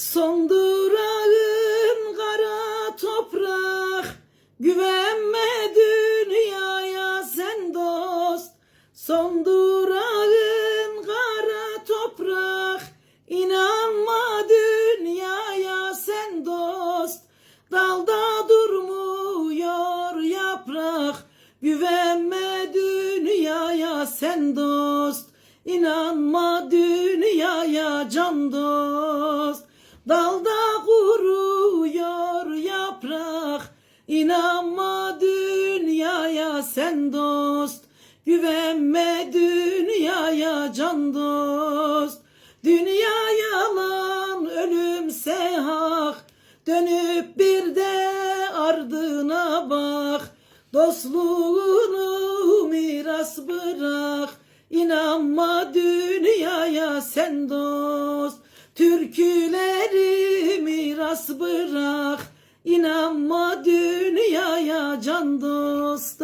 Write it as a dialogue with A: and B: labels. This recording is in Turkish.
A: Son durağın kara toprak Güvenme dünyaya sen dost. Son durağın kara toprak İnanma dünyaya sen dost. Dalda durmuyor yaprak Güvenme dünyaya sen dost. İnanma dünyaya can dost Dalda kuruyor yaprak. İnanma dünyaya sen dost. Güvenme dünyaya can dost. Dünya yalan ölümse hak Dönüp bir de ardına bak. Dostluğunu miras bırak. İnanma dünyaya sen dost miras bırak? İnanma dünyaya can dost